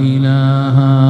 إلها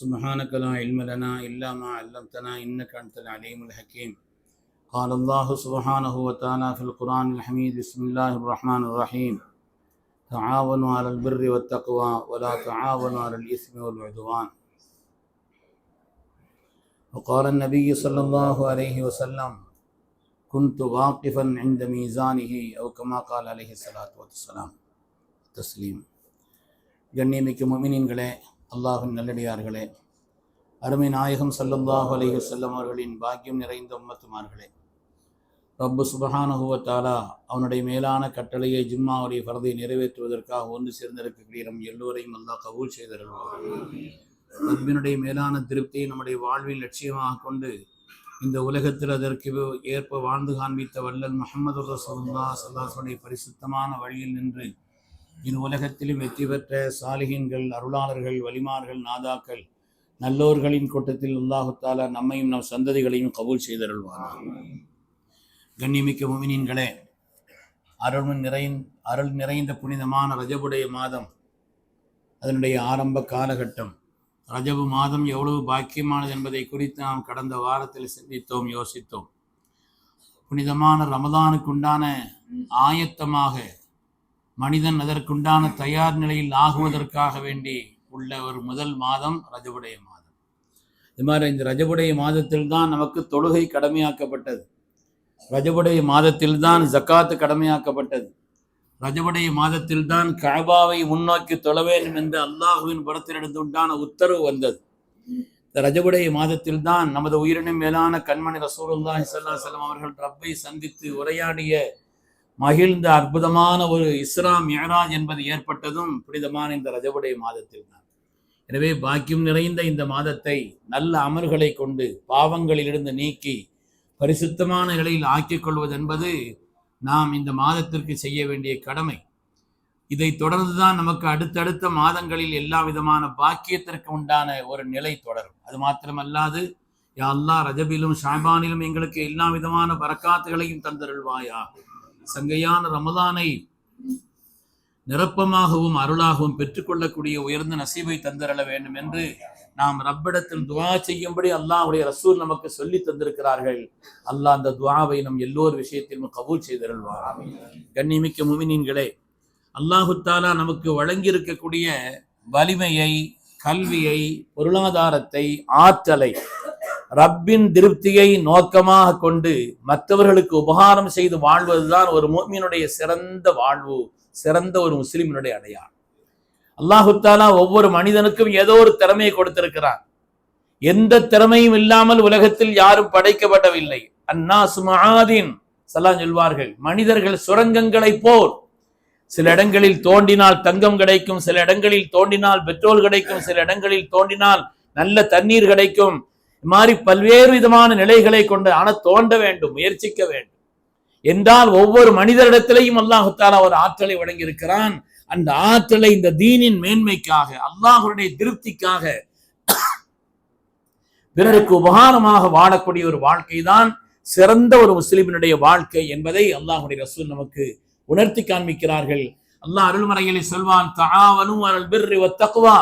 سبحانك لا علم لنا إلا ما علمتنا إنك أنت العليم الحكيم قال الله سبحانه وتعالى في القرآن الحميد بسم الله الرحمن الرحيم تعاونوا على البر والتقوى ولا تعاونوا على الإثم والعدوان وقال النبي صلى الله عليه وسلم كنت واقفا عند ميزانه أو كما قال عليه الصلاة والسلام تسليم கண்ணியமிக்க முமினின்களே அல்லாஹின் நல்லடியார்களே. அருமை நாயகம் ஸல்லல்லாஹு அலைஹி வஸல்லம் அவர்களின் பாக்கியம் நிறைந்த உம்மத்துமார்களே. ரப்பு சுபஹானஹுவத்தாலா அவனுடைய மேலான கட்டளையை ஜும்மாவுடைய பரதை நிறைவேற்றுவதற்காக ஒன்று சேர்ந்திருக்கக்கூடிய நம் எல்லோரையும் அல்லாஹ் கபூல் செய்தருள்வார் ரப்பினுடைய மேலான திருப்தியை நம்முடைய வாழ்வில் லட்சியமாக கொண்டு இந்த உலகத்தில் அதற்கு ஏற்ப வாழ்ந்து காண்பித்த வல்லல் முகமது ரசூலுல்லா சல்லாஹுடைய பரிசுத்தமான வழியில் நின்று இது உலகத்திலும் வெற்றி பெற்ற சாலிகின்கள் அருளாளர்கள் வலிமார்கள் நாதாக்கள் நல்லோர்களின் கூட்டத்தில் அல்லாஹுத்தாலா நம்மையும் நம் சந்ததிகளையும் கபூல் செய்தருள்வார் கண்ணிமிக்க முமினின்களே அருள் நிறைந் அருள் நிறைந்த புனிதமான ரஜபுடைய மாதம் அதனுடைய ஆரம்ப காலகட்டம். ரஜபு மாதம் எவ்வளவு பாக்கியமானது என்பதை குறித்து நாம் கடந்த வாரத்தில் சிந்தித்தோம் யோசித்தோம். புனிதமான ரமதானுக்குண்டான ஆயத்தமாக மனிதன் அதற்குண்டான தயார் நிலையில் ஆகுவதற்காக வேண்டி உள்ள ஒரு முதல் மாதம் ரஜபுடைய மாதம். இது மாதிரி இந்த ரஜபுடைய மாதத்தில் தான் நமக்கு தொழுகை கடமையாக்கப்பட்டது. ரஜபுடைய மாதத்தில் தான் ஜக்காத்து கடமையாக்கப்பட்டது. ரஜபுடைய மாதத்தில் தான் கபாவை முன்னோக்கி தொழ வேண்டும் என்று அல்லாஹுவின் புறத்திலிருந்து உண்டான உத்தரவு வந்தது. இந்த ரஜபுடைய மாதத்தில் தான் நமது உயிரினும் மேலான கண்மணி ரசூலுல்லாஹி ஸல்லல்லாஹு அலைஹி அவர்கள் ரப்பை சந்தித்து உரையாடிய மகிழ்ந்த அற்புதமான ஒரு இஸ்லாம் மியராஜ் என்பது ஏற்பட்டதும் புனிதமான இந்த ரஜபுடைய மாதத்தில் தான் எனவே பாக்கியம் நிறைந்த இந்த மாதத்தை நல்ல அமல்களை கொண்டு பாவங்களிலிருந்து நீக்கி பரிசுத்தமான நிலையில் ஆக்கிக் கொள்வது என்பது நாம் இந்த மாதத்திற்கு செய்ய வேண்டிய கடமை. இதை தொடர்ந்துதான் நமக்கு அடுத்தடுத்த மாதங்களில் எல்லா விதமான பாக்கியத்திற்கு உண்டான ஒரு நிலை தொடரும். அது மாத்திரமல்லாது யா அல்லா ரஜபிலும் ஷாபானிலும் எங்களுக்கு எல்லா விதமான வரக்காத்துகளையும் தந்தருள்வாயா சங்கையான ரமதானை நிரப்பமாகவும் அருளாகவும் பெற்றுக்கொள்ளக்கூடிய உயர்ந்த நசீவை தந்திரல வேண்டும் என்று நாம் ரப்பிடத்தில் துவா செய்யும்படி அல்லாஹுடைய ரசூல் நமக்கு சொல்லி தந்திருக்கிறார்கள். அல்லாஹ் அந்த துவாவை நம் எல்லோர் விஷயத்திலும் கபூல் செய்திருவார் கண்ணிமிக்க முமினீன்களே அல்லாஹு தாலா நமக்கு வழங்கி இருக்கக்கூடிய வலிமையை கல்வியை பொருளாதாரத்தை ஆற்றலை ரப்பின் திருப்தியை நோக்கமாக கொண்டு மற்றவர்களுக்கு உபகாரம் செய்து வாழ்வதுதான் ஒரு மோமியனுடைய சிறந்த வாழ்வு சிறந்த ஒரு முஸ்லிமினுடைய அடையாளம். அல்லாஹுத்தாலா ஒவ்வொரு மனிதனுக்கும் ஏதோ ஒரு திறமையை கொடுத்திருக்கிறான். எந்த திறமையும் இல்லாமல் உலகத்தில் யாரும் படைக்கப்படவில்லை. அன்னா சுமாதீன் சலாம் சொல்வார்கள் மனிதர்கள் சுரங்கங்களை போல். சில இடங்களில் தோண்டினால் தங்கம் கிடைக்கும் சில இடங்களில் தோண்டினால் பெட்ரோல் கிடைக்கும் சில இடங்களில் தோண்டினால் நல்ல தண்ணீர் கிடைக்கும். இது மாதிரி பல்வேறு விதமான நிலைகளை கொண்டு ஆனால் தோண்ட வேண்டும் முயற்சிக்க வேண்டும். என்றால் ஒவ்வொரு மனிதரிடத்திலையும் அல்லாஹு ஒரு ஆற்றலை வழங்கியிருக்கிறான். அந்த ஆற்றலை இந்த தீனின் மேன்மைக்காக அல்லாஹருடைய திருப்திக்காக பிறருக்கு உபகாரமாக வாழக்கூடிய ஒரு வாழ்க்கை தான் சிறந்த ஒரு முஸ்லிமினுடைய வாழ்க்கை என்பதை அல்லாஹுடைய ரசூல் நமக்கு உணர்த்தி காண்பிக்கிறார்கள். அல்லாஹ் அருள்மறைகளை சொல்வான் தஆவனு அருள் பிர்ரி தக்குவா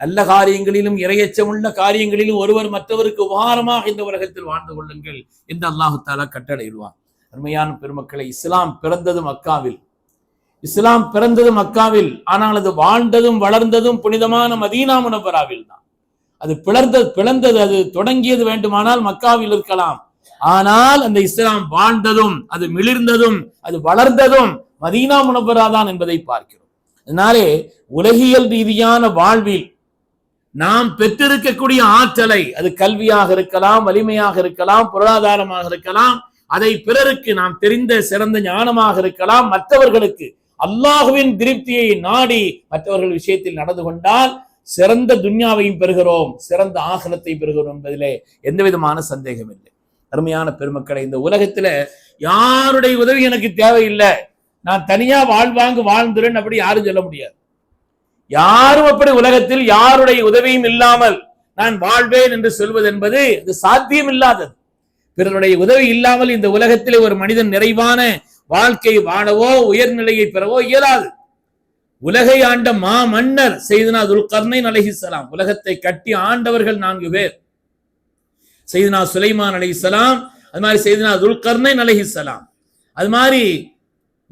நல்ல காரியங்களிலும் இரையச்சமுள்ள காரியங்களிலும் ஒருவர் மற்றவருக்கு உபகாரமாக இந்த உலகத்தில் வாழ்ந்து கொள்ளுங்கள் என்று அல்லாஹு தாலா கட்டளையிடுவான். அருமையான பெருமக்களை இஸ்லாம் பிறந்ததும் மக்காவில். இஸ்லாம் பிறந்ததும் மக்காவில் ஆனால் அது வாழ்ந்ததும் வளர்ந்ததும் புனிதமான மதீனா முனவராவில் தான். அது பிளர்ந்த பிளந்தது அது தொடங்கியது வேண்டுமானால் மக்காவில் இருக்கலாம். ஆனால் அந்த இஸ்லாம் வாழ்ந்ததும் அது மிளிர்ந்ததும் அது வளர்ந்ததும் மதீனா முனவரா தான் என்பதை பார்க்கிறோம். அதனாலே உலகியல் ரீதியான வாழ்வில் நாம் பெற்றிருக்கக்கூடிய ஆற்றலை அது கல்வியாக இருக்கலாம் வலிமையாக இருக்கலாம் பொருளாதாரமாக இருக்கலாம் அதை பிறருக்கு நாம் தெரிந்த சிறந்த ஞானமாக இருக்கலாம் மற்றவர்களுக்கு அல்லாஹுவின் திருப்தியை நாடி மற்றவர்கள் விஷயத்தில் நடந்து கொண்டால் சிறந்த துன்யாவையும் பெறுகிறோம் சிறந்த ஆகலத்தை பெறுகிறோம் என்பதிலே எந்த விதமான சந்தேகம் இல்லை. அருமையான பெருமக்களை இந்த உலகத்துல யாருடைய உதவி எனக்கு தேவையில்லை. நான் தனியா வாழ்வாங்கு வாழ்ந்துறேன் அப்படி யாரும் சொல்ல முடியாது. யாரும் அப்படி உலகத்தில் யாருடைய உதவியும் இல்லாமல் நான் வாழ்வேன் என்று சொல்வது என்பது அது சாத்தியம் இல்லாதது பிறருடைய உதவி இல்லாமல் இந்த உலகத்திலே ஒரு மனிதன் நிறைவான வாழ்க்கை வாழவோ உயர்நிலையை பெறவோ இயலாது. உலகை ஆண்ட மா மன்னர் செய்தனா துல்கர்னைன் அலைஹிஸ்ஸலாம் உலகத்தை கட்டி ஆண்டவர்கள் நான்கு பேர். செய்தனா சுலைமான் அலைஹிஸ்ஸலாம் அது மாதிரி செய்தனா துல்கர்னைன் அலைஹிஸ்ஸலாம் அது மாதிரி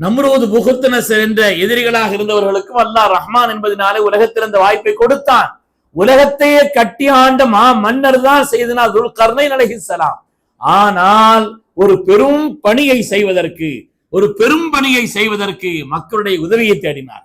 நம்ரோது புகுத்தின சென்ற எதிரிகளாக இருந்தவர்களுக்கும் அல்லாஹ் ரஹ்மான் என்பதனாலே உலகத்திலிருந்த வாய்ப்பை கொடுத்தான். உலகத்தையே கட்டி ஆண்ட மா மன்னர் தான் செய்தனா துல் கர்ணை நலகிசலாம் ஆனால் ஒரு பெரும் பணியை செய்வதற்கு ஒரு பெரும் பணியை செய்வதற்கு மக்களுடைய உதவியை தேடினார்.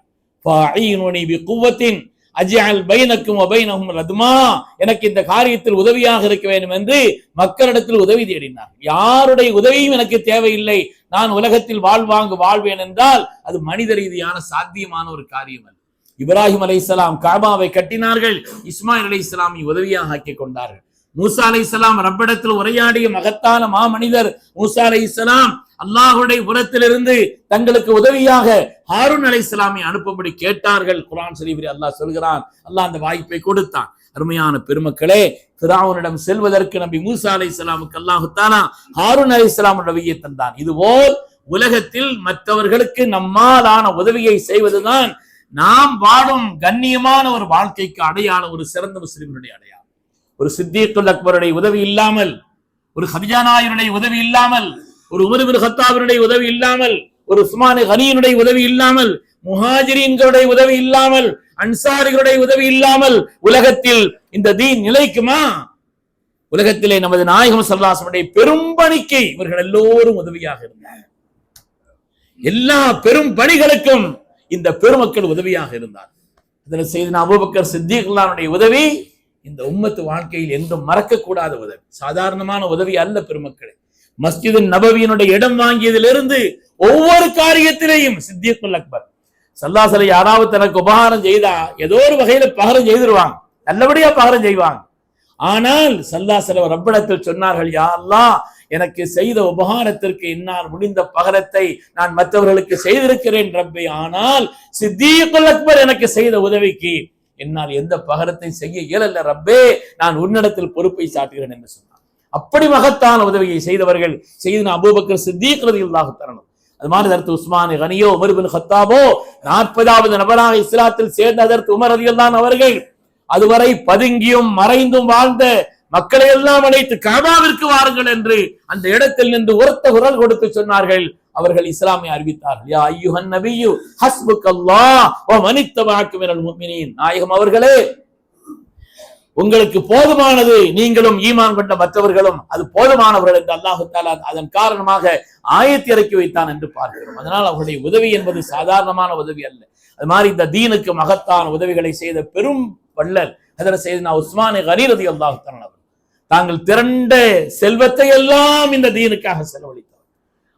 எனக்கு இந்த காரியத்தில் உதவியாக இருக்க வேண்டும் என்று மக்களிடத்தில் உதவி தேடினார். யாருடைய உதவியும் எனக்கு தேவையில்லை. நான் உலகத்தில் வாழ்வாங்கு வாழ்வேன் என்றால் அது மனித ரீதியான சாத்தியமான ஒரு காரியம் அல்ல. இப்ராஹிம் அலைஹிஸ்ஸலாம் காபாவை கட்டினார்கள். இஸ்மாயில் அலைஹிஸ்ஸலாமை உதவியாக ஆக்கிக் கொண்டார்கள். மூசா அலை இஸ்லாம் ரப்படத்தில் உரையாடிய மகத்தான மாமனிதர் மூசா அலைஹிஸ்ஸலாம் அல்லாஹுடைய புறத்திலிருந்து தங்களுக்கு உதவியாக ஹாரூன் அலைஹிஸ்ஸலாமை அனுப்பும்படி கேட்டார்கள். குரான் சரீபரி அல்லாஹ் சொல்கிறான். அல்லாஹ் அந்த வாய்ப்பை கொடுத்தான். அருமையான பெருமக்களே ஃபிரௌனிடம் செல்வதற்கு நபி மூசா அலைஹிஸ்ஸலாமுக்கு இஸ்லாமுக்கு அல்லாஹுத்தானா ஹாரூன் அலைஹிஸ்ஸலாம் உதவியை தந்தான். இதுபோல் உலகத்தில் மற்றவர்களுக்கு நம்மாலான உதவியை செய்வதுதான் நாம் வாழும் கண்ணியமான ஒரு வாழ்க்கைக்கு அடையாளம் ஒரு சிறந்த முஸ்லிம்களுடைய அடையாளம். ஒரு சித்திகுல் அக்பருடைய உதவி இல்லாமல் ஒரு ஹதிஜா உதவி இல்லாமல் ஒரு உமர் ஹத்தாவினுடைய உதவி இல்லாமல் ஒரு உஸ்மான் ஹனியினுடைய உதவி இல்லாமல் முஹாஜிரீன்களுடைய உதவி இல்லாமல் அன்சாரிகளுடைய உதவி இல்லாமல் உலகத்தில் இந்த தீன் நிலைக்குமா? உலகத்திலே நமது நாயகம் சல்லாசனுடைய பெரும்பணிக்கு இவர்கள் எல்லோரும் உதவியாக இருந்தார் எல்லா பெரும் பணிகளுக்கும் இந்த பெருமக்கள் உதவியாக இருந்தார் இதில் செய்த அபூபக்கர் சித்திகுல்லானுடைய உதவி இந்த உம்மத்து வாழ்க்கையில் என்றும் மறக்கக்கூடாத உதவி. சாதாரணமான உதவி அல்ல பெருமக்களே. மஸ்ஜிதின் நபவியினுடைய இடம் வாங்கியதிலிருந்து ஒவ்வொரு காரியத்திலேயும் சித்திகுல் அக்பர் சல்லாசலை யாராவது தனக்கு உபகாரம் செய்தா ஏதோ ஒரு வகையில பகரம் செய்திருவாங்க. நல்லபடியா பகரம் செய்வாங்க. ஆனால் சல்லாசல ரப்பிடத்தில் சொன்னார்கள் யாரெல்லாம் எனக்கு செய்த உபகாரத்திற்கு என்னால் முடிந்த பகரத்தை நான் மற்றவர்களுக்கு செய்திருக்கிறேன் ரப்பை. ஆனால் சித்திகுல் அக்பர் எனக்கு செய்த உதவிக்கு என்னால் எந்த பகரத்தை செய்ய இயலல்ல ரப்பே. நான் உன்னிடத்தில் பொறுப்பை சாட்டுகிறேன் என்று சொன்னார். அப்படி மகத்தான உதவியை செய்தவர்கள் செய்தன அபூபக்கர் சித்தீக்கிறது இல்லாக தரணும் அது மாதிரி தரத்து உஸ்மான் கனியோ உமர் பின் ஹத்தாபோ நாற்பதாவது நபராக இஸ்லாத்தில் சேர்ந்த அதற்கு உமர் ரலியல்லான் அவர்கள் அதுவரை பதுங்கியும் மறைந்தும் வாழ்ந்த மக்களை எல்லாம் அழைத்து காபாவிற்கு வாருங்கள் என்று அந்த இடத்தில் நின்று உரத்த குரல் கொடுத்து சொன்னார்கள். அவர்கள் இஸ்லாமை அறிவித்தார்கள். யா ஐயுஹன் நபியு ஹஸ்புக் அல்லாஹ் ஓ மனித்தபாக்கு மினல் நாயகம் அவர்களே உங்களுக்கு போதுமானது நீங்களும் ஈமான் கொண்ட மற்றவர்களும் அது போதுமானவர்கள் என்று அல்லாஹு தாலா அதன் காரணமாக ஆயத்தி இறக்கி வைத்தான் என்று பார்க்கிறோம். அதனால் அவருடைய உதவி என்பது சாதாரணமான உதவி அல்ல. அது மாதிரி இந்த தீனுக்கு மகத்தான உதவிகளை செய்த பெரும் வள்ளல் அதில் செய்த உஸ்மானி ஹரீரதி அல்லாஹு அவர் தாங்கள் திரண்ட செல்வத்தை எல்லாம் இந்த தீனுக்காக செலவழித்தார்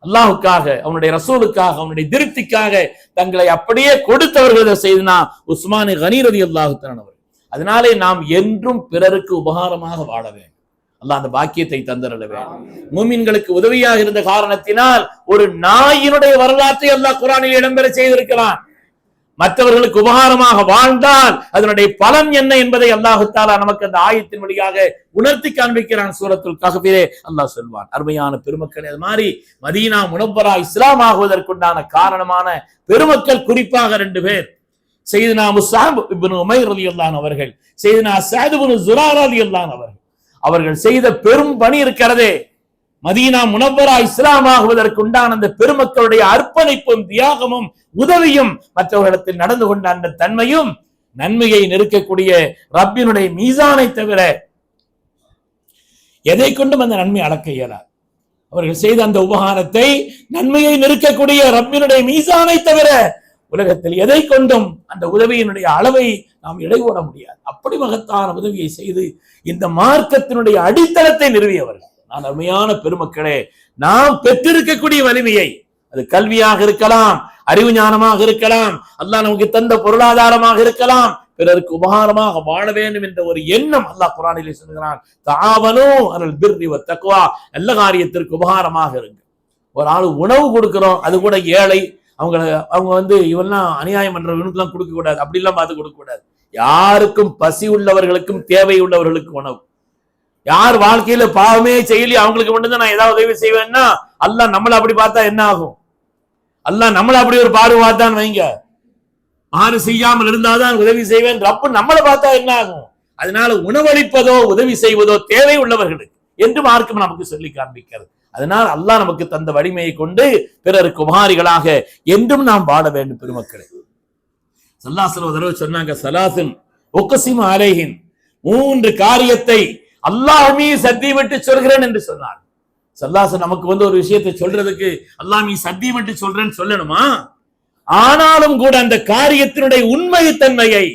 அல்லாஹுக்காக அவனுடைய ரசூலுக்காக அவனுடைய திருப்திக்காக தங்களை அப்படியே கொடுத்தவர்கள் செய்தனா உஸ்மானி ஹனீரதி அல்லாஹு அவர் அதனாலே நாம் என்றும் பிறருக்கு உபகாரமாக வாழ வேண்டும். அல்லாஹ் அந்த பாக்கியத்தை தந்தரல வேண்டும். மூமின்களுக்கு உதவியாக இருந்த காரணத்தினால் ஒரு நாயினுடைய வரலாற்றை அல்லாஹ் குரானில் இடம்பெற செய்திருக்கிறான். மற்றவர்களுக்கு உபகாரமாக வாழ்ந்தால் அதனுடைய பலன் என்ன என்பதை அல்லாஹு தாலா நமக்கு அந்த ஆயத்தின் வழியாக உணர்த்தி காண்பிக்கிறான் சூரத்துல் கஹபிலே அல்லாஹ் சொல்வான் அருமையான பெருமக்கள் அது மாதிரி மதீனா முனப்பரா இஸ்லாம் ஆகுவதற்குண்டான காரணமான பெருமக்கள் குறிப்பாக ரெண்டு பேர். செய்தனா முசாப் இப்னு உமைர் ரலியல்லாஹு அவர்கள் செய்தனா சாது இப்னு ஜுரார் அல்லான் அவர்கள். அவர்கள் செய்த பெரும் பணி இருக்கிறதே. மதீனா முனவரா இஸ்லாம் ஆகுவதற்கு உண்டான அந்த பெருமக்களுடைய அர்ப்பணிப்பும் தியாகமும் உதவியும் மற்றவர்களிடத்தில் நடந்து கொண்ட அந்த தன்மையும் நன்மையை நெருக்கக்கூடிய ரப்பினுடைய மீசானை தவிர எதை கொண்டும் அந்த நன்மை அளக்க இயலாது. அவர்கள் செய்த அந்த உபகாரத்தை நன்மையை நெருக்கக்கூடிய ரப்பினுடைய மீசானை தவிர உலகத்தில் எதை கொண்டும் அந்த உதவியினுடைய அளவை நாம் இடைகூட முடியாது. அப்படி மகத்தான உதவியை செய்து இந்த மார்க்கத்தினுடைய அடித்தளத்தை நிறுவியவர்கள். நான் அருமையான பெருமக்களே நாம் பெற்றிருக்கக்கூடிய வலிமையை அது கல்வியாக இருக்கலாம் அறிவு ஞானமாக இருக்கலாம் அல்லாஹ் நமக்கு தந்த பொருளாதாரமாக இருக்கலாம் பிறருக்கு உபகாரமாக வாழ வேண்டும் என்ற ஒரு எண்ணம் அல்லாஹ் குரானிலே சொல்கிறான். தாவனோ அனல் பிர்ரி தக்குவா நல்ல காரியத்திற்கு உபகாரமாக இருங்க ஒரு ஆள் உணவு கொடுக்கிறோம் அது கூட ஏழை அவங்கள அவங்க வந்து இவெல்லாம் அநியாயம் பண்றவனுக்குலாம் கொடுக்க கூடாது. அப்படிலாம் பார்த்து கொடுக்க கூடாது. யாருக்கும் பசி உள்ளவர்களுக்கும் தேவை உள்ளவர்களுக்கு உணவு. யார் வாழ்க்கையில பாவமே செய்யலி அவங்களுக்கு மட்டும்தான் நான் ஏதாவது உதவி செய்வேன்னா அல்லாஹ் நம்மள அப்படி பார்த்தா என்ன ஆகும்? அல்லாஹ் நம்மள அப்படி ஒரு பாடு பார்த்தான் வைங்க. மாறு செய்யாமல் இருந்தாதான் உதவி செய்வேன். ரப்பு நம்மளை பார்த்தா என்ன ஆகும்? அதனால உணவளிப்பதோ உதவி செய்வதோ தேவை உள்ளவர்களுக்கு என்று மார்க்கம் நமக்கு சொல்லி காண்பிக்கிறது. அதனால் அல்லாஹ் நமக்கு தந்த வலிமையை கொண்டு பிறர் குமாரிகளாக என்றும் நாம் வாழ வேண்டும் பெருமக்களே. சல்லாசல் ஒரு தடவை சொன்னாங்க சலாசின் ஒக்கசிம் அலேஹின். மூன்று காரியத்தை அல்லாஹுமே சத்தியம் விட்டு சொல்கிறேன் என்று சொன்னார் சல்லாசன் நமக்கு வந்து ஒரு விஷயத்தை சொல்றதுக்கு அல்லாஹ் நீ சத்தியம் விட்டு சொல்றேன்னு சொல்லணுமா? ஆனாலும் கூட அந்த காரியத்தினுடைய உண்மை தன்மையை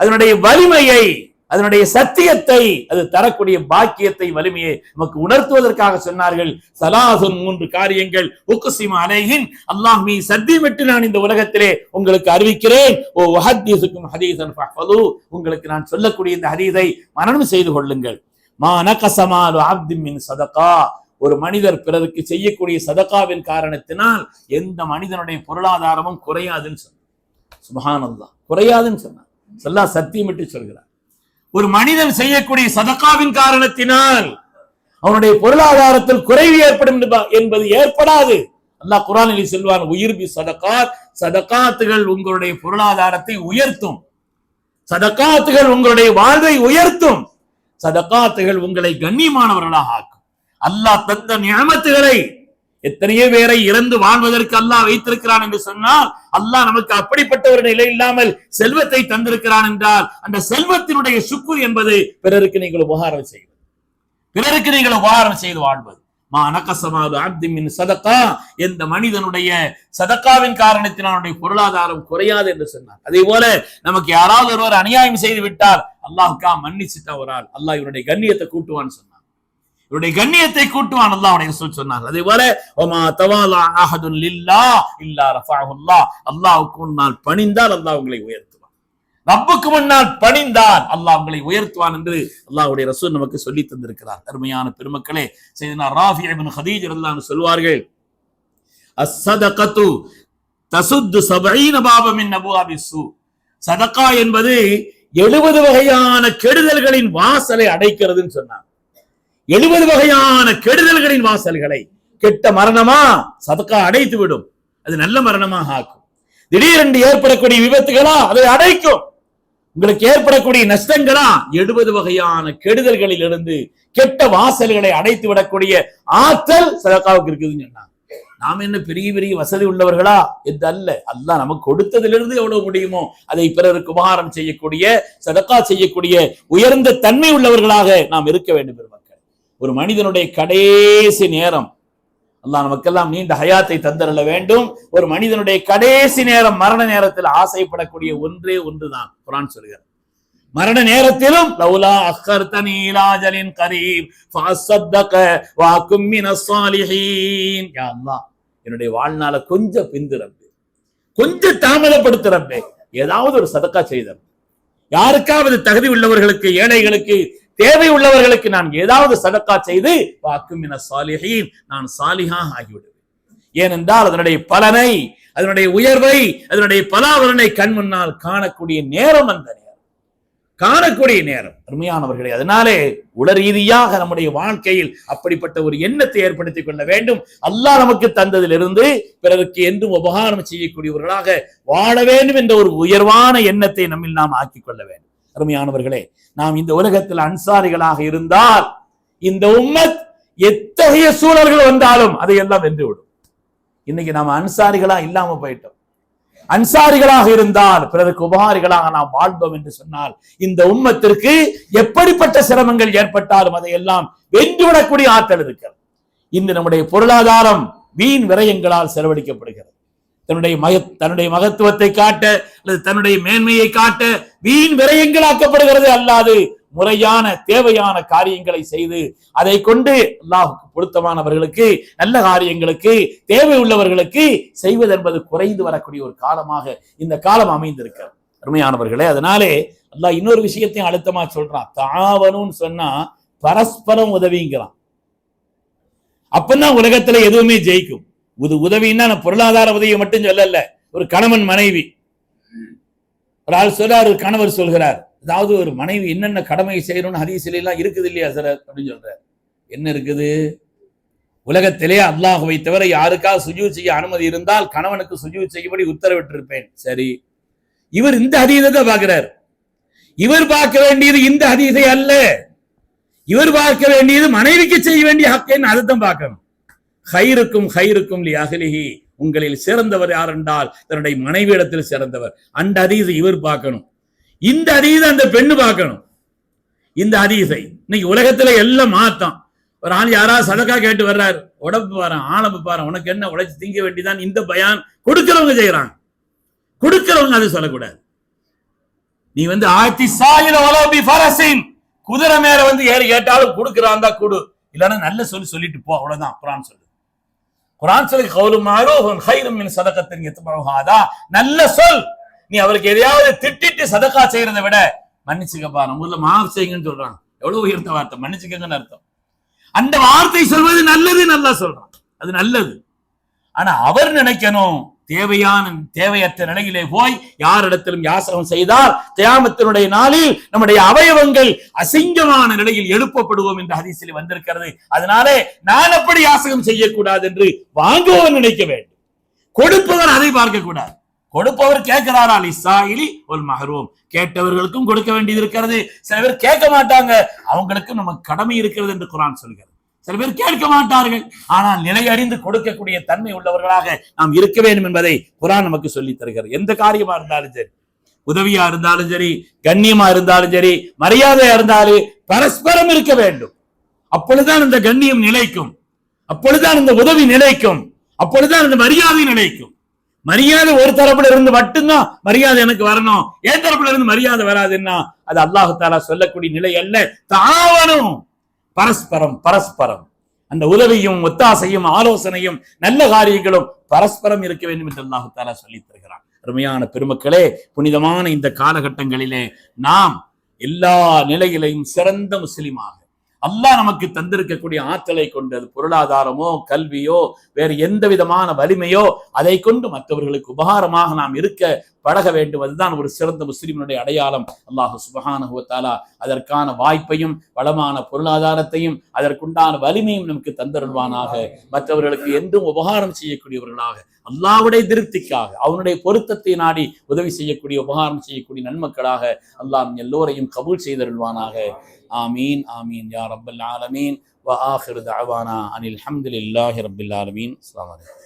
அதனுடைய வலிமையை அதனுடைய சத்தியத்தை அது தரக்கூடிய பாக்கியத்தை வலிமையை நமக்கு உணர்த்துவதற்காக சொன்னார்கள். சலாசுன் மூன்று காரியங்கள். உக்குசிமா அலைகின் அல்லாஹ் மீ சத்தியமிட்டு நான் இந்த உலகத்திலே உங்களுக்கு அறிவிக்கிறேன். ஓ ஹதீசுக்கும் ஹதீசன் ஃபஹ்ஃபது. உங்களுக்கு நான் சொல்லக்கூடிய இந்த ஹதீதை மரணம் செய்து கொள்ளுங்கள். மா நகசமாலு அப்தின் மின் சதகா. ஒரு மனிதர் பிறருக்கு செய்யக்கூடிய சதகாவின் காரணத்தினால் எந்த மனிதனுடைய பொருளாதாரமும் குறையாதுன்னு சொன்னார். சுபஹானல்லாஹ். குறையாதுன்னு சொன்னார். சொல்லா சத்தியமிட்டு சொல்கிறார். ஒரு மனிதன் செய்யக்கூடிய சதகாவின் காரணத்தினால் அவனுடைய பொருளாதாரத்தில் குறைவு ஏற்படும் என்ப- என்பது ஏற்படாது. அல்லாஹ் குரானில் செல்வான் உயிர் பி சதகாத் சதகாத்துகள் உங்களுடைய பொருளாதாரத்தை உயர்த்தும். சதகாத்துகள் உங்களுடைய வாழ்வை உயர்த்தும். சதகாத்துகள் உங்களை கண்ணியமானவர்களாக ஆக்கும். அல்லாஹ் தந்த நியமத்துகளை எத்தனையோ பேரை இறந்து வாழ்வதற்கு அல்லாஹ் வைத்திருக்கிறான் என்று சொன்னால் அல்லாஹ் நமக்கு அப்படிப்பட்ட ஒரு நிலை இல்லாமல் செல்வத்தை தந்திருக்கிறான் என்றால் அந்த செல்வத்தினுடைய சுக்குர் என்பது பிறருக்கு நீங்கள் உபகாரம் செய்வது. பிறருக்கு நீங்கள் உபகாரம் செய்து வாழ்வது. மா சதக்கா எந்த மனிதனுடைய சதக்காவின் காரணத்தினால் அவனுடைய பொருளாதாரம் குறையாது என்று சொன்னார். அதே போல நமக்கு யாராவது ஒருவர் அநியாயம் செய்து விட்டார் அல்லாஹுக்கா மன்னிச்சுட்டா ஒரு ஆள். அல்லாஹ் இவருடைய கண்ணியத்தை கூட்டுவான்னு சொன்னார். இவருடைய கண்ணியத்தை கூட்டுவான் அல்லாஹ்வுடைய ரசூல் சொன்னார் அதே போல ஒமா தவாலா அஹதுன் லில்லா இல்லா ரஃபாஹுல்லா. அல்லாஹ்வுக்கு முன்னால் பணிந்தால் அல்லாஹ் உங்களை உயர்த்துவான். ரப்புக்கு முன்னால் பணிந்தால் அல்லாஹ் உங்களை உயர்த்துவான் என்று அல்லாஹ்வுடைய ரசூல் நமக்கு சொல்லி தந்திருக்கிறார். அருமையான பெருமக்களே செய்தனா ராஃபி அபின் ஹதீஜ் ரலியல்லாஹு சொல்வார்கள் அஸ்ஸதகத்து தசுத்து சபஈன பாபமின் நபுவாபிசு அபுவாபி சதகா என்பது எழுபது வகையான கெடுதல்களின் வாசலை அடைக்கிறதுன்னு சொன்னார் எழுபது வகையான கெடுதல்களின் வாசல்களை. கெட்ட மரணமா? சதக்கா அடைத்து விடும் அது நல்ல மரணமாக ஆக்கும். திடீரென்று ஏற்படக்கூடிய விபத்துகளா? அதை அடைக்கும். உங்களுக்கு ஏற்படக்கூடிய நஷ்டங்களா? எழுபது வகையான கெடுதல்களில் இருந்து கெட்ட வாசல்களை அடைத்து விடக்கூடிய ஆற்றல் சதக்காவுக்கு இருக்குதுன்னு சொன்னாங்க. நாம் என்ன பெரிய பெரிய வசதி உள்ளவர்களா? என்று அல்ல அல்லாஹ் நமக்கு கொடுத்ததிலிருந்து எவ்வளவு முடியுமோ அதை பிறருக்கு உபகாரம் செய்யக்கூடிய சதக்கா செய்யக்கூடிய உயர்ந்த தன்மை உள்ளவர்களாக நாம் இருக்க வேண்டும் பெருமாள். ஒரு மனிதனுடைய கடைசி நேரம். அல்லாஹ் நமக்கெல்லாம் நீண்ட ஹயாத்தை தந்தரல வேண்டும். ஒரு மனிதனுடைய கடைசி நேரம் மரண நேரத்தில் ஆசைப்படக்கூடிய ஒன்றே ஒன்றுதான். குரான் சொல்கிறார். மரண நேரத்திலும் லௌலா அக்கர்தனி இலாஜலின் கரீம். ஃபஅஸ்ஸத்தக மினஸ் சாலிஹீன். யா அல்லாஹ் என்னுடைய வாழ்நாள கொஞ்சம் பிந்து ரப்பே. கொஞ்சம் தாமதப்படுத்து ரப்பே. ஏதாவது ஒரு சதக்கா செய்த யாருக்காவது தகுதி உள்ளவர்களுக்கு ஏழைகளுக்கு தேவை உள்ளவர்களுக்கு நான் ஏதாவது சதக்கா செய்து வாக்கும் என சாலிஹீன் நான் சாலிகாக ஆகிவிடுவேன். ஏனென்றால் அதனுடைய பலனை அதனுடைய உயர்வை அதனுடைய பலாவலனை கண் முன்னால் காணக்கூடிய நேரம் அந்த நேரம். காணக்கூடிய நேரம். அருமையானவர்களே அதனாலே உள ரீதியாக நம்முடைய வாழ்க்கையில் அப்படிப்பட்ட ஒரு எண்ணத்தை ஏற்படுத்திக் கொள்ள வேண்டும். அல்லாஹ் நமக்கு தந்ததிலிருந்து பிறருக்கு என்றும் உபகாரம் செய்யக்கூடியவர்களாக வாழ வேண்டும் என்ற ஒரு உயர்வான எண்ணத்தை நம்மில் நாம் ஆக்கிக் கொள்ள வேண்டும். அருமையானவர்களே நாம் இந்த உலகத்தில் அன்சாரிகளாக இருந்தால் இந்த உம்மத் எத்தகைய சூழல்கள் வந்தாலும் அதையெல்லாம் வென்று விடும் இன்னைக்கு நாம அன்சாரிகளா இல்லாம போயிட்டோம். அன்சாரிகளாக இருந்தால் பிறருக்கு உபகாரிகளாக நாம் வாழ்ந்தோம் என்று சொன்னால் இந்த உம்மத்திற்கு எப்படிப்பட்ட சிரமங்கள் ஏற்பட்டாலும் அதையெல்லாம் வென்றுவிடக்கூடிய ஆற்றல் இருக்கிறது. இன்று நம்முடைய பொருளாதாரம் வீண் விரயங்களால் செலவழிக்கப்படுகிறது. தன்னுடைய மக தன்னுடைய மகத்துவத்தை காட்ட அல்லது தன்னுடைய மேன்மையை காட்ட வீண் விரயங்களாக்கப்படுகிறது அல்லாது முறையான தேவையான காரியங்களை செய்து அதை கொண்டு அல்லாஹுக்கு பொருத்தமானவர்களுக்கு நல்ல காரியங்களுக்கு தேவை உள்ளவர்களுக்கு செய்வது என்பது குறைந்து வரக்கூடிய ஒரு காலமாக இந்த காலம் அமைந்திருக்கிறது. அருமையானவர்களே அதனாலே அல்லாஹ் இன்னொரு விஷயத்தையும் அழுத்தமா சொல்றான். தாவனும்னு சொன்னா பரஸ்பரம் உதவிங்கிறான். அப்பதான் உலகத்துல எதுவுமே ஜெயிக்கும். உது உதவின்னா நான் பொருளாதார உதவியை மட்டும் சொல்லல. ஒரு கணவன் மனைவி. ஒரு ஆள் சொல்றார் ஒரு கணவர் சொல்கிறார். அதாவது ஒரு மனைவி என்னென்ன கடமை செய்யணும்னு ஹரிசிலாம் எல்லாம் இருக்குது இல்லையா சார்? அப்படின்னு சொல்றார். என்ன இருக்குது? உலகத்திலே அல்லாஹுவை தவிர யாருக்காவது சுஜூ செய்ய அனுமதி இருந்தால் கணவனுக்கு சுஜூ செய்யும்படி உத்தரவிட்டிருப்பேன். சரி. இவர் இந்த ஹதீதத்தை பார்க்கிறார். இவர் பார்க்க வேண்டியது இந்த ஹதீதை அல்ல. இவர் பார்க்க வேண்டியது மனைவிக்கு செய்ய வேண்டிய ஹக்கன்னு அதுதான் பார்க்கணும். ஹைருக்கும் ஹைருக்கும் லி அகலிஹி உங்களில் சிறந்தவர் யார் என்றால் தன்னுடைய மனைவியிடத்தில் சிறந்தவர். அந்த அதீசை இவர் பார்க்கணும். இந்த அதீசை அந்த பெண்ணு பார்க்கணும். இந்த அதீசை இன்னைக்கு உலகத்துல எல்லாம் மாத்தம் ஒரு ஆள் யாராவது சதக்கா கேட்டு வர்றாரு. உடம்பு பாரு ஆளம்பு பாரு உனக்கு என்ன உழைச்சி திங்க வேண்டியதான் இந்த பயான். கொடுக்கிறவங்க செய்யறாங்க கொடுக்கிறவங்க அது சொல்லக்கூடாது. நீ வந்து ஆத்தி சாயில ஒலோபி ஃபரசின் குதிரை மேல வந்து ஏறி கேட்டாலும் கொடுக்குறான் தான் கொடு. இல்லைன்னா நல்ல சொல்லி சொல்லிட்டு போ. அவ்வளவுதான். அப்புறம் சொல்லு. குரான் சொல்லி கவுலு மாரூஃபுன் ஹைரும் மின் சதகத்தின் எத்துமரஹாதா நல்ல சொல். நீ அவருக்கு எதையாவது திட்டிட்டு சதக்கா செய்யறதை விட மன்னிச்சுக்கப்பா. நம்ம ஊர்ல மாஃப் செய்யுங்கன்னு சொல்றான் எவ்வளவு உயர்ந்த வார்த்தை. மன்னிச்சுக்கங்கன்னு அர்த்தம். அந்த வார்த்தை சொல்வது நல்லது நல்லா சொல்றான். அது நல்லது. ஆனா அவர் நினைக்கணும் தேவையான தேவையற்ற நிலையிலே போய் யாரிடத்திலும் யாசகம் செய்தால் தியாமத்தினுடைய நாளில் நம்முடைய அவயவங்கள் அசிங்கமான நிலையில் எழுப்பப்படுவோம் என்று ஹதீசில் வந்திருக்கிறது. அதனாலே நான் அப்படி யாசகம் செய்யக்கூடாது என்று வாங்குவவர் நினைக்க வேண்டும். கொடுப்பவர் அதை பார்க்க கூடாது கொடுப்பவர் கேட்கிறாரா? லிசாயிலி ஒரு மகரூம் கேட்டவர்களுக்கும் கொடுக்க வேண்டியது இருக்கிறது. சில பேர் கேட்க மாட்டாங்க. அவங்களுக்கும் நமக்கு கடமை இருக்கிறது என்று குரான் சொல்கிறது. சில பேர் கேட்க மாட்டார்கள். ஆனால் நிலை அறிந்து கொடுக்கக்கூடிய தன்மை உள்ளவர்களாக நாம் இருக்க வேண்டும் என்பதை குரான் நமக்கு சொல்லி தருகிறது. எந்த காரியமா இருந்தாலும் சரி உதவியா இருந்தாலும் சரி கண்ணியமா இருந்தாலும் சரி மரியாதையா இருந்தாலும் பரஸ்பரம் இருக்க வேண்டும். அப்பொழுதுதான் இந்த கண்ணியம் நிலைக்கும். அப்பொழுதுதான் இந்த உதவி நிலைக்கும். அப்பொழுதுதான் இந்த மரியாதை நிலைக்கும். மரியாதை ஒரு தரப்புல இருந்து மட்டும்தான் மரியாதை எனக்கு வரணும். என் தரப்புல இருந்து மரியாதை வராதுன்னா அது அல்லாஹு தாலா சொல்லக்கூடிய நிலை அல்ல. தாவணும். பரஸ்பரம் பரஸ்பரம். அந்த உதவியும் ஒத்தாசையும் ஆலோசனையும் நல்ல காரியங்களும் பரஸ்பரம் இருக்க வேண்டும் என்று அல்லாஹு தாலா தருகிறான். அருமையான பெருமக்களே புனிதமான இந்த காலகட்டங்களிலே நாம் எல்லா நிலையிலையும் சிறந்த முஸ்லிமாக அல்லாஹ் நமக்கு தந்திருக்கக்கூடிய ஆற்றலை கொண்டது பொருளாதாரமோ கல்வியோ வேறு எந்த விதமான வலிமையோ அதை கொண்டு மற்றவர்களுக்கு உபகாரமாக நாம் இருக்க பழக வேண்டும் அதுதான் ஒரு சிறந்த முஸ்லிமினுடைய அடையாளம் அல்லாஹு சுபஹானஹு தாலா அதற்கான வாய்ப்பையும் வளமான பொருளாதாரத்தையும் அதற்குண்டான வலிமையும் நமக்கு தந்தருள்வானாக மற்றவர்களுக்கு என்றும் உபகாரம் செய்யக்கூடியவர்களாக அல்லாவுடைய திருப்திக்காக அவனுடைய பொருத்தத்தை நாடி உதவி செய்யக்கூடிய உபகாரம் செய்யக்கூடிய நன்மக்களாக அல்லாஹ் எல்லோரையும் கபூல் செய்தருள்வானாக ஆமீன் ஆமீன் யா ரப்பல் ஆலமீன் وآخر دعوانا أن الحمد لله رب العالمين السلام عليكم